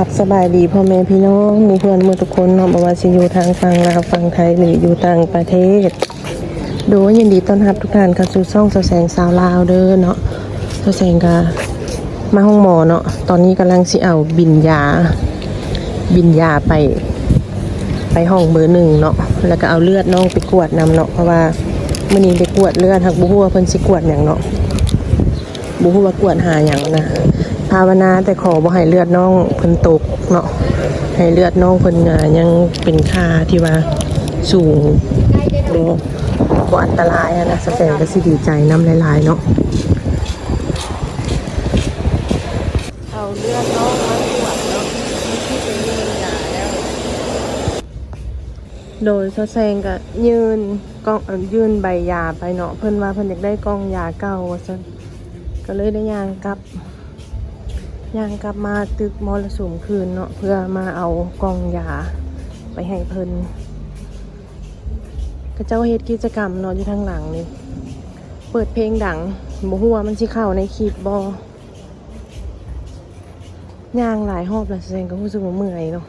ราบสบายดีพ่อแม่พี่น้องมีเพื่อนมือทุกคนเนาะบ่ว่าสิอยู่ทางฝั่งลาวฝั่งไทยหรืออยู่ต่างประเทศ โดยยินดีต้อนรับทุกท่านเข้าสู่ช่องสแสงสาวลาวเด้อเนาะสแสงก็มาห้องหมอเนาะตอนนี้กำลังสิเอาบินยา บินยาไป ไปห้องเบอร์หนึ่งเนาะแล้วก็เอาเลือดน้องไปกวดนำเนาะเพราะว่ามื้อนี้ไปกวดเลือดหักบ่ฮู้ว่าเพิ่นสิกวดหยังเนาะบุฮูว่ากวดหาอย่างนะ ภาวนาแต่ขอบ่ให้เลือดน้องเพิ่นตกเนาะให้เลือดน้องเพิ่นยังเป็นค่าที่ว่าสูงบ่บ่อันตรายอะนะแสดงก็สิดีใจน้ำหลายๆเนาะเอาเลือดน้องมากวดเนาะที่เป็นยืนยาแล้ว โดยซอแซงก็ยืนกล้องยื่นใบยาไปเนาะเพิ่นว่าเพิ่นอยากได้กล้องยาเก่าว่าซั่นก็เลยได้ยางกลับ ย่างกลับมาตึกมรสุมคืนเนาะเพื่อมาเอากองยาไปให้เพิ่นก็เจ้าเฮ็ดกิจกรรมเนาะอยู่ทางหลังนี่เปิดเพลงดังบ่ฮู้ว่ามันสิเข้าในคลิปบ่ย่างหลายรอบแล้วแสดงก็รู้สึกว่าเมื่อยเนาะ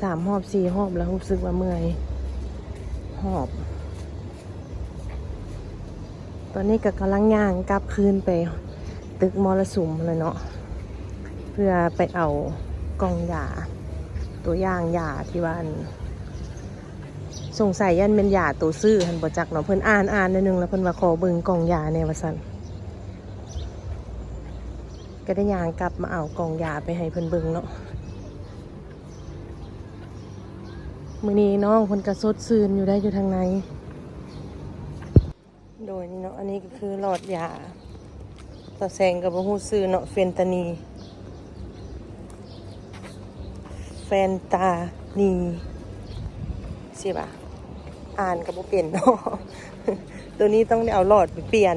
สามรอบสี่รอบแล้วรู้สึกว่าเมื่อยหอบ ตอนนี้ก็กำลังย่างกลับคืนไป ตึกมรสุมเลยเนาะ พื่อไปเอากล่องยาตัวอย่างยาที่ว่าอันสงสัยยันเป็นยาตัวซื้อหันบ่จักเนาะเพิ่นอ่านอ่านนิดนึงแล้วเพิ่นว่าขอเบิ่งกล่องยาแนวว่าซั่นก็ได้ย่างกลับมาเอากล่องยาไปให้เพิ่นเบิ่งเนาะมื้อนี้น้องเพิ่นก็สดซื่นอยู่ได้อยู่ทางในโดยนี่เนาะอันนี้ก็คือหลอดยาต่อแสงกับหูซื้อเนาะเฟนตานี แฟนตานีสิบ่ะ อ่านกับบ่เปลี่ยนเนาะตัวนี้ต้องเอาหลอดไปเปลี่ยน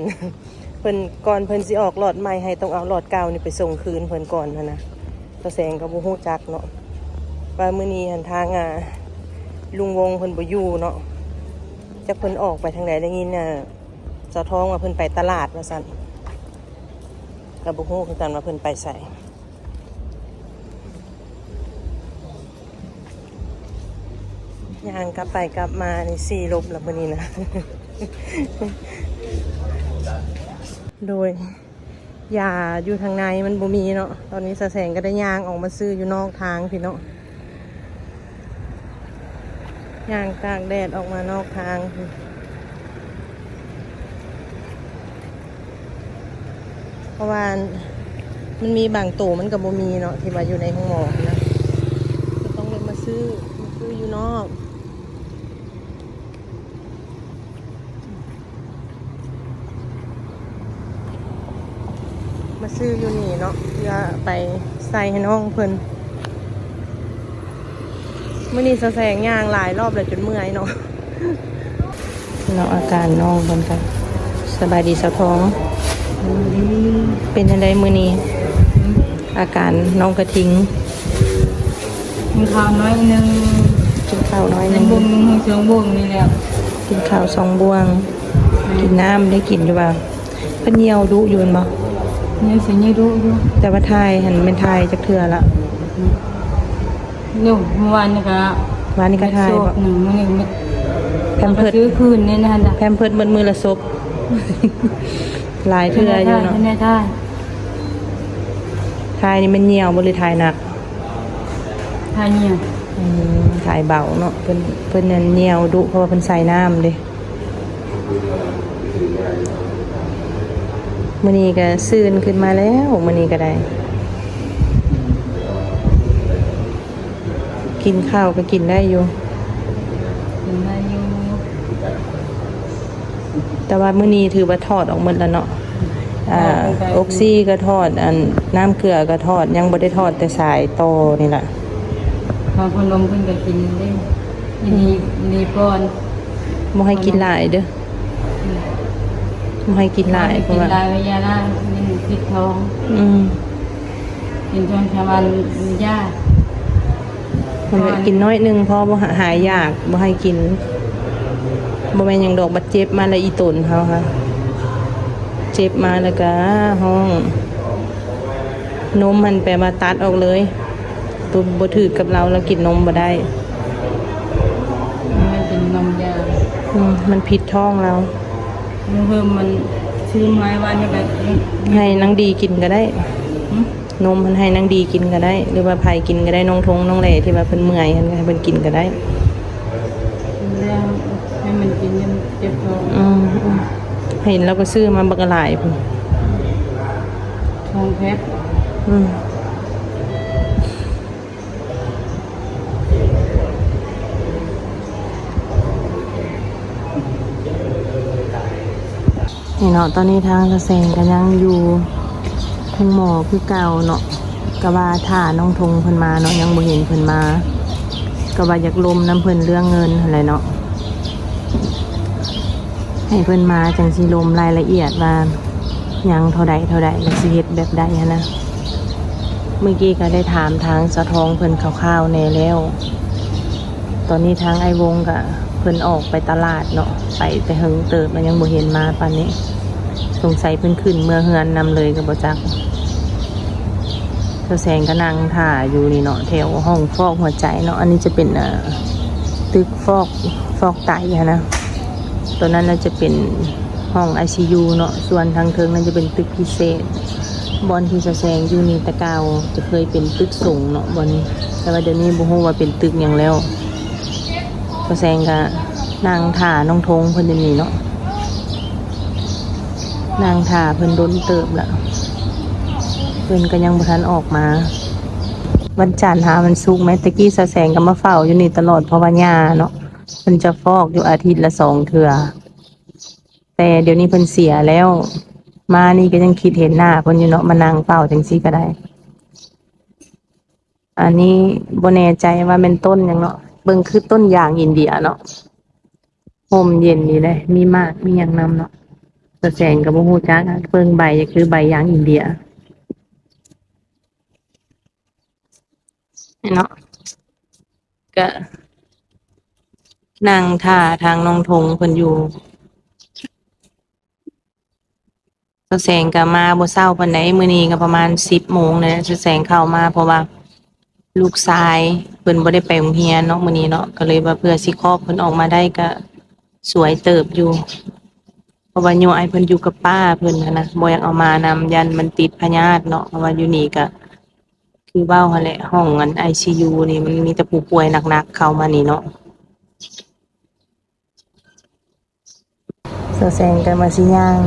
เพิ่นก่อนเพิ่นสิออกหลอดใหม่ให้ต้องเอาหลอดเก่านี่ไปส่งคืนเพิ่นก่อนนะนะต่อแสงกับบ่ฮู้จักเนาะว่ามื้อนี้หันทางอ่าลุงวงเพิ่นบ่อยู่เนาะจักเพิ่นออกไปทางไหนได้ยินน่ะเจ้าท้องว่าเพิ่นไปตลาดว่าซั่นกับบุฮู้คือกันว่าเพิ่นไปใส่ ยางกลับไปกลับมาในสี่ลบแล้วมนี้นะ โดยยาอยู่ทางในมันบ่มีเนาะ ตอนนี้สะแสงก็ได้ยางออกมาซื้ออยู่นอกทางพี่เนาะยางกลางแดดออกมานอกทางเพราะว่ามันมีบางตัวมันกับบ่มีเนาะที่ว่าอยู่ในห้องหมอนะก็ต้องเลยมาซื้อมาซื้ออยู่นอก ซื้ออยู่นี่เนาะเพื่อไปใส่ให้น้องเพิ่นมื่อนี้สะแสงย่างหลายรอบเลยจนเมื่อยเนาะเนาะอาการน้องเพิ่นกันสบายดีสะท้อง เป็นยังไงมือนี้อาการน้องกระทิงมีข้าวน้อยหนึงกินข้าวน้อยหในนึงบุ้งหนึงสองบุ้งนี่แหละกินข้าวสองบวง กินน้ำได้กินอยู่บ่าเพิ่นเหี่ยวดุอยู่แม่นบ่ นี่สินี่รู้อยู่แต่ว่าทายหันเป็นทายจักเทื่อละลูกเมื่อวานนี่ก็วานนี้ก็ทายโซบ่กหนึ่งมื้อหนึงแพมเพิร์ดซื้อคืนนี่นะจ๊ะแพมเพิร์ดเบิดมือละศพหลายเทื่ออยู่เนาะไม่ได้ท่าทายนี่มันเหี่ยวบ่หรือทายหนักท่าเนี่ยอืมทายเบาเนาะเพิ่นเพิ่นนั่นเหี่ยวดุเพราะว่าเพิ่นใส่น้ำเด้ มื้อนี้ก็ซื่นขึ้นมาแล้วมื้อนี้ก็ได้ กินข้าวก็กินได้อยู่กินได้อยู่แต่ว่ามื้อนี้ถือว่าทอดออกหมดแล้วเนาะอ่าออกซี่ก็ทอดอันน้ำเกลือก็ทอดยังบ่ได้ทอดแต่สายโตอนี่แหละบางคนลมเพิ่นก็กินได้นี่นี่ป้อนบ่ให้กินหลายเด้อ บ่ให้กินหลายเพกิราะนว่าหลายวิยาล่างนี่ติดท้องอืมกินจนชาวบ้านยามันก็กินน้อยหนึงเพราะบ่หาหายยากบ่ให้กินบ่แม่นหยังดอกบัดเจ็บมาแล้วอีตนเขาค่ะ เจ็บมาแล้วก็ห้องนมมันแปลว่าตัดออกเลยตัวบ่ถือกับเราแล้วกินนมบ่ได้มันเป็นนมยาอืมมันผิดท้องเรา เพิ่มมันซื้อไม้วันนี้แบบให้นางดีกินก็ได้ นมมันให้นางดีกินก็ได้ หรือว่าไผกินก็ได้น้องทงน้องแหล่ที่ว่าเพิ่นเมื่อยหันก็ให้เพิ่นกินก็ได้แล้วให้มันกินยังเจ็บท้องอืมอืมเห็นแล้วก็ซื้อมาบักหลายพุ่นท้องแพ็คอืม นี่เนาะตอนนี้ทางกระแสงก็ยังอยู่ทางหมอคือเก่าเนาะกะว่าถ่าน้องทงเพิ่นมาเนาะยังบ่เห็นเพิ่นมากะว่าอยากลมน้ำเพิ่นเรื่องเงินอะไรเนาะให้เพิ่นมาจังสิลมรายละเอียดว่ายังเท่าใดเท่าใดแล้วสิเฮ็ดแบบใดนนะเมื่อกี้ก็ได้ถามทางสะทองเพิ่นคร่าวๆแน่แล้ว ตอนนี้ทางไอวงก็ เพิ่นออกไปตลาดเนาะไปแต่เฮงเติบมันยังบ่เห็นมาปานนี้ สงสัยเพิ่นขึ้นเมื่อเฮือนนำเลยก็บ่จักเธอแสงก็นั่งถ่าอยู่นี่เนาะแถวห้องฟอกหัวใจเนาะอันนี้จะเป็นอ่อตึกฟอกฟอกไตอะนะตัวนั้นน่าจะเป็นห้อง ICU เนาะส่วนทางเทิงนั่นจะเป็นตึกพิเศษบอลที่แซงอยู่นี่ตะเกาจะเคยเป็นตึกสูงเนาะบอลแต่ว่าเดี๋ยวนี้บ่ฮู้ว่าเป็นตึกหยังแล้ว ก็แซงก็นางถ่าน้องทงเพิ่นเดี๋ยวนี้เนาะนางถ่าเพิ่นโดนเติบละเพิ่นก็ยังบ่ทันออกมา วันจันทร์หาวันศุกร์แม้ตะกี้สะแสงก็มาเฝ้าอยู่นี่ตลอดเพราะว่าย่าเนาะเพิ่นจะฟอกอยู่อาทิตย์ละสองเทื่อแต่เดี๋ยวนี้เพิ่นเสียแล้ว มานี่ก็ยังคิดเห็นหน้าคนอยู่เนาะมานั่งเฝ้าจังซี่ก็ได้ อันนี้บ่แน่ใจว่าเป็นต้นหยังเนาะ เบิ่งคือต้นยางอินเดียเนาะห่มเย็นดีเลยมีมากมียังนำเนาะแต่แสงก็บ่ฮู้จักเบิ่งใบก็คือใบยางอินเดียเนาะก็นั่งท่าทางนองทงเพิ่นอยู่แสงก็มาบ่เช้าปานใดมื้อนี้ก็ประมาณ10โมงเนะสแสงเข้ามาเพราะว่า ลูกชายเพิ่นบ่ได้ไปโรงเรียนเนาะมื้อนี้เนาะก็เลยว่าเพื่อสิครอบเพิ่นออกมาได้ก็สวยเติบอยู่ เพราะว่าโยไอเพิ่นอยู่กับป้าเพิ่นหั้นนะบ่อยากเอามานำยันมันติดพยาธิเนาะเพราะว่าอยู่นี่ก็คือเว้าหั่นแหละห้องอัน ICU นี่มันมีแต่ผู้ป่วยหนักๆเข้ามานี่เนาะสแสงก็มาสิย่าง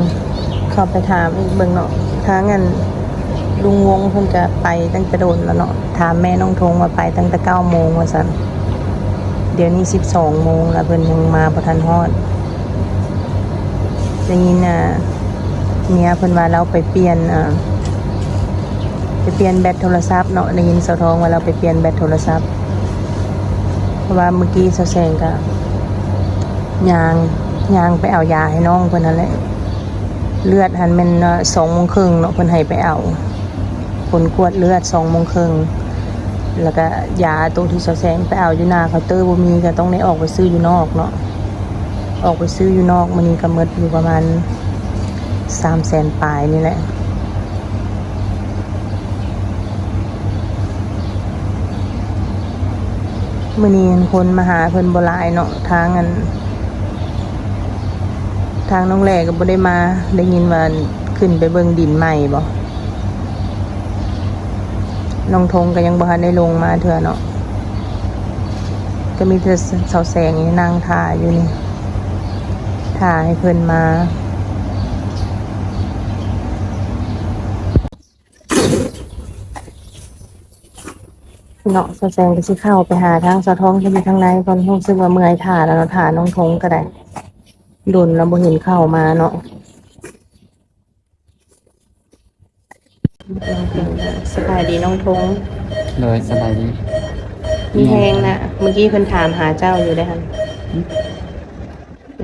เข้าไปถามอีกเบิ่งเนาะทางอัน ลุงวงเพิ่นก็ไปตั้งแต่โดนแล้วเนาะถามแม่น้องทงว่าไปตั้งแต่เก้าโมงว่าซั่นเดี๋ยวนี้สิบสองโมงแล้วเพิ่นยังมาบ่ทันฮอดได้ยินน่ะเมียเพิ่นว่าเราไปเปลี่ยนอ่าไปเปลี่ยนแบตโทรศัพท์เนาะได้ยินเสาทองว่าเราไปเปลี่ยนแบตโทรศัพท์ เพราะว่าเมื่อกี้เสาแสงก็ยางยางไปเอายาให้น้องเพิ่นนั่นแหละเลือดหันแมันสองโมงครึ่งเนาะเพิ่นให้ไปเอา ผลกวดเลือดสองโมงครึ่งแล้วก็ยาตัวที่เสาแสงไปเอาอยู่หน้าเคาน์เตอร์บ่มีก็ต้องได้ออกไปซื้ออยู่นอกเนาะออกไปซื้ออยู่นอกมันนี้ก็หมดอยู่ประมาณสามแสนปลายนี่แหละมื่อนี้คนมาหาเพิ่นบลายเนาะทางอัน ทางน้องแหลก็บ่ได้มาได้ยินว่าขึ้นไปเบิ่งดินใหม่บ่ น้องทงก็ยังบ่ทันได้ลงมาเถื่อเนาะก็มีแต่เสาแสงนี่นั่งถ่ายอยู่นี่ถ่ายให้เพิ่นมาเนาะเสาแสงก็สิเข้าไปหาทางสะท้องที่อยู่ทางในก่อนรู้สึกว่าเมื่อยถ่าแล้วเนาะถ่าน้องทงก็ได้โดนแล้วบ่เห็นเข้ามาเนาะ สบายดีน้องทงเลยสบายดีมีแหงนะเมื่อกี้เพิ่นถามหาเจ้าอยู่ได้หัน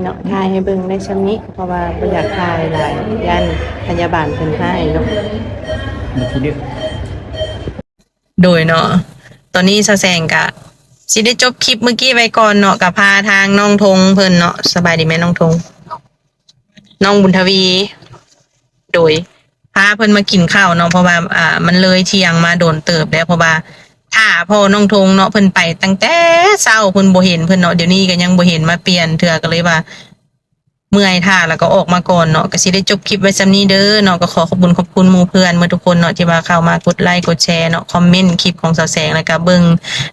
เนาะทายให้เบิ่งได้ชั้นนี้ เพราะว่าบ่อยากทายหลายยันพยาบาลเพิ่นให้เนาะมีที่ดึกโดยเนาะตอนนี้สะแสงกะสิได้จบคลิปเมื่อกี้ไว้ก่อนเนาะกับพาทางน้องทงเพิ่นเนาะสบายดีไหมน้องทง น้องบุญทวี โดยพาเพิ่นมากินข้าวเนาะเพราะว่าอ่ามันเลยเที่ยงมาโดนเติบแล้วเพราะว่าถ้าพ่อน้องทงเนาะเพิ่นไปตั้งแต่เช้าเพิ่นบ่เห็นเพิ่นเนาะเดี๋ยวนี้ก็ยังบ่เห็นมาเปลี่ยนเถื่อก็เลยว่า เมื่อยท่าแล้วก็ออกมาก่อนเนาะก็สิได้จบคลิปไว้ซำนี้เด้อเนาะก็ขอขอบคุณขอบคุณหมู่เพื่อนเมื่อทุกคนเนาะที่ว่าเข้ามากดไลค์กดแชร์เนาะคอมเมนต์คลิปของสาวแสงแล้วก็เบิ่ง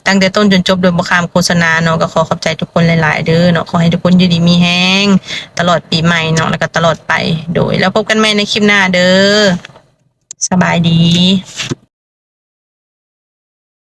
ตั้งแต่ต้นจนจบโดยบ่ข้ามโฆษณาเนาะก็ขอขอบใจทุกคนหลายๆเด้อเนาะขอให้ทุกคนอยู่ดีมีแฮงตลอดปีใหม่เนาะแล้วก็ตลอดไปโดย แล้วพบกันใหม่ในคลิปหน้าเด้อสบายดี